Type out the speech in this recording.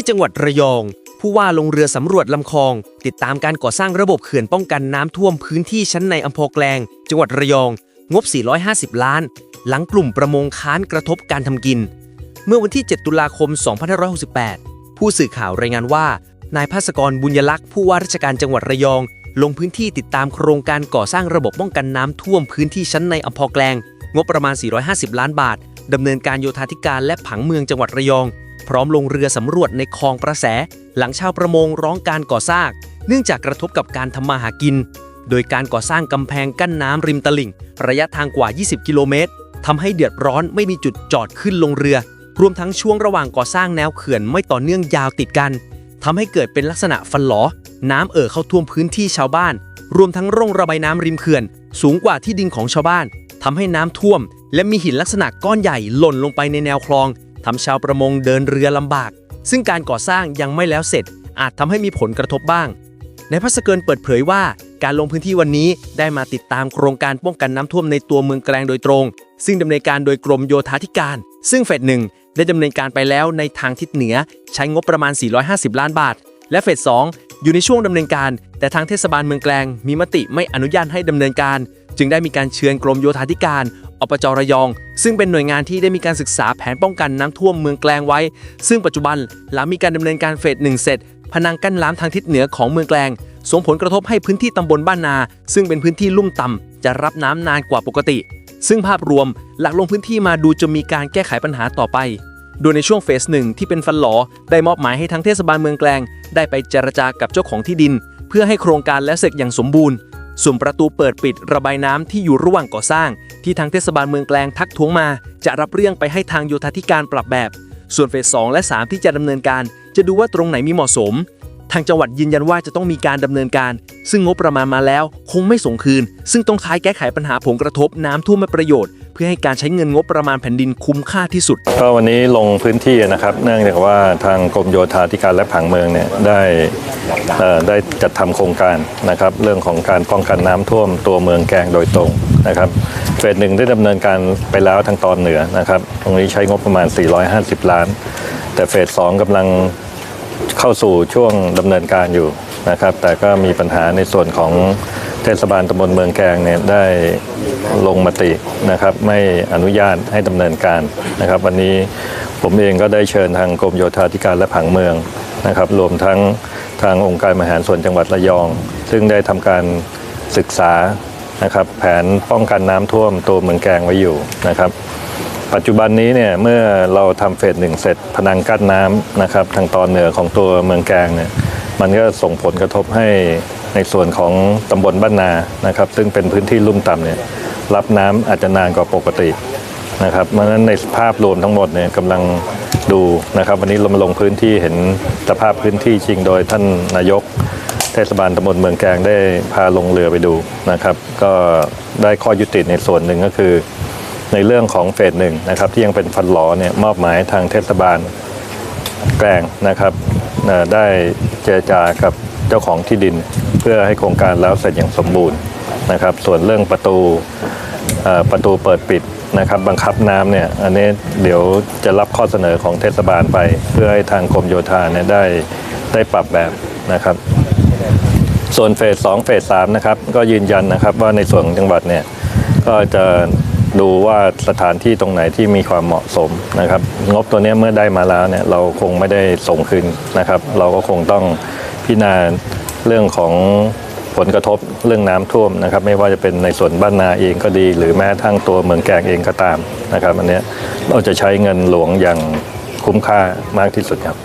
ที่จังหวัดระยอง ผู้ว่าลงเรือสำรวจลำคลอง ติดตามการก่อสร้างระบบเขื่อนป้องกันน้ำท่วมพื้นที่ชั้นในอำเภอแกลง จังหวัดระยอง งบ 450 ล้าน หลังกลุ่มประมงค้านกระทบการทำกิน เมื่อวันที่ 7 ตุลาคม 2568 ผู้สื่อข่าวรายงานว่า นายภาสกรบุญยลักษณ์ผู้ว่าราชการจังหวัดระยอง ลงพื้นที่ติดตามโครงการก่อสร้างระบบป้องกันน้ำท่วมพื้นที่ชั้นในอำเภอแกลง งบประมาณ 450 ล้านบาทดำเนินการโยธาธิการและผังเมืองจังหวัดระยอง พร้อมลงเรือสำรวจในคลองประแส หลังชาวประมงร้องการก่อสร้าง เนื่องจากกระทบกับการทำมาหากิน โดยการก่อสร้างกำแพงกั้นน้ำริมตลิ่ง ระยะทางกว่า 20 กิโลเมตรทำให้เดือดร้อนไม่มีจุดจอดขึ้นลงเรือ รวมทั้งช่วงระหว่างก่อสร้างแนวเขื่อนไม่ต่อเนื่องยาวติดกันทำให้เกิดเป็นลักษณะฟันหลอ น้ำเอ่อเข้าท่วมพื้นที่ชาวบ้าน รวมทั้งร่องระบายน้ำริมเขื่อน สูงกว่าที่ดินของชาวบ้านทำให้น้ำท่วม และมีหินลักษณะก้อนใหญ่หล่นลงไปในแนวคลอง ทำชาวประมงเดินเรือลำบาก ซึ่งการก่อสร้างยังไม่แล้วเสร็จ อาจทำให้มีผลกระทบบ้าง ในายพัสเกินเปิดเผยว่า การลงพื้นที่วันนี้ได้มาติดตามโครงการป้องกันน้ำท่วมในตัวเมืองแกลงโดยตรง ซึ่งดำเนินการโดยกรมโยธาธิการ ซึ่งเฟสหนึ่งได้ดำเนินการไปแล้วในทางทิศเหนือ ใช้งบประมาณ 450 ล้านบาท และเฟส2อยู่ในช่วงดำเนินการ แต่ทางเทศบาลเมืองแกลงมีมติไม่อนุญาตให้ดำเนินการ จึงได้มีการเชิญกรมโยธาธิการ ปจระยอง ซึ่งเป็นหน่วยงานที่ได้มีการศึกษาแผนป้องกันน้ำท่วมเมืองแกลงไว้ ซึ่งปัจจุบันหลังมีการดำเนินการเฟสหนึ่งเสร็จพนังกั้นน้ำทางทิศเหนือของเมืองแกลงส่งผลกระทบให้พื้นที่ตำบลบ้านนา ซึ่งเป็นพื้นที่ลุ่มต่ำจะรับน้ำนานกว่าปกติ ซึ่งภาพรวมหลักลงพื้นที่มาดูจะมีการแก้ไขปัญหาต่อไป โดยในช่วงเฟสหนึ่งที่เป็นฟันหลอได้มอบหมายให้ทั้งเทศบาลเมืองแกลง ได้ไปเจรจากับเจ้าของที่ดิน เพื่อให้โครงการและเสร็จอย่างสมบูรณ์ ส่วนประตูเปิดปิดระบายน้ำที่อยู่ระหว่างก่อสร้าง ที่ทางเทศบาลเมืองแกลงทักท้วงมา จะรับเรื่องไปให้ทางโยธาธิการปรับแบบ ส่วนเฟสสองและ 3 ที่จะดำเนินการ จะดูว่าตรงไหนมีเหมาะสม ทางจังหวัดยืนยันว่าจะต้องมีการดำเนินการ ซึ่งงบประมาณมาแล้วคงไม่ส่งคืน ซึ่งต้องใช้แก้ไขปัญหาผลกระทบน้ำท่วมไม่ประโยชน์ เพื่อให้การใช้เงินงบประมาณแผ่นดินคุ้มค่าที่สุด ก็วันนี้ลงพื้นที่นะครับ เนื่องจากว่าทางกรมโยธาธิการและผังเมืองเนี่ยได้เอ่อได้จัดทำโครงการนะครับเรื่องของการป้องกันน้ำท่วมตัวเมืองแกงโดยตรงนะครับเฟสหนึ่งได้ดำเนินการไปแล้วทางตอนเหนือนะครับ ตรงนี้ใช้งบประมาณ 450 ล้าน แต่เฟสสองกำลัง เข้าสู่ช่วงดำเนินการอยู่นะครับ แต่ก็มีปัญหาในส่วนของเทศบาลตำบลเมืองแกงเนี่ยได้ลงมตินะครับ ไม่อนุญาตให้ดำเนินการนะครับ วันนี้ผมเองก็ได้เชิญทางกรมโยธาธิการและผังเมืองนะครับ รวมทั้งทางองค์การบริหารส่วนจังหวัดระยอง ซึ่งได้ทำการศึกษานะครับ แผนป้องกันน้ำท่วมตัวเมืองแกงไว้อยู่นะครับ ปัจจุบันนี้เนี่ยเมื่อเราทำเฟสหนึ่งเสร็จพนังกั้นน้ำนะครับทางตอนเหนือของตัวเมืองแกงเนี่ยมันก็ส่งผลกระทบให้ในส่วนของตำบลบ้านนานะครับ ซึ่งเป็นพื้นที่ลุ่มต่ำเนี่ยรับน้ำอาจจะนานกว่าปกตินะครับเพราะฉะนั้นในภาพรวมทั้งหมดเนี่ยกำลังดูนะครับ วันนี้เรามาลงพื้นที่เห็นสภาพพื้นที่จริงโดยท่านนายกเทศบาลตำบลเมืองแกงได้พาลงเรือไปดูนะครับ ก็ได้ข้อยุติในส่วนหนึ่งก็คือ ในเรื่องของเฟสหนึ่งนะครับที่ยังเป็นฟันหลอเนี่ยมอบหมายทางเทศบาลแกลงนะครับได้เจรจากับเจ้าของที่ดิน เพื่อให้โครงการแล้วเสร็จอย่างสมบูรณ์นะครับ ส่วนเรื่องประตูประตูเปิดปิดนะครับบังคับน้ำเนี่ยอันนี้เดี๋ยวจะรับข้อเสนอของเทศบาลไป เพื่อให้ทางกรมโยธาเนี่ยได้ได้ปรับแบบนะครับ ส่วนเฟส2เฟส3นะครับก็ยืนยันนะครับว่าในส่วนของจังหวัดเนี่ยก็จะ ดูว่าสถานที่ตรงไหนที่มีความเหมาะสมนะครับ งบตัวนี้เมื่อได้มาแล้วเนี่ยเราคงไม่ได้ส่งคืนนะครับ เราก็คงต้องพิจารณาเรื่องของผลกระทบเรื่องน้ำท่วมนะครับ ไม่ว่าจะเป็นในส่วนบ้านนาเองก็ดี หรือแม้ทั้งตัวเมืองแกงเองก็ตามนะครับอันนี้เราจะใช้เงินหลวงอย่างคุ้มค่ามากที่สุดครับ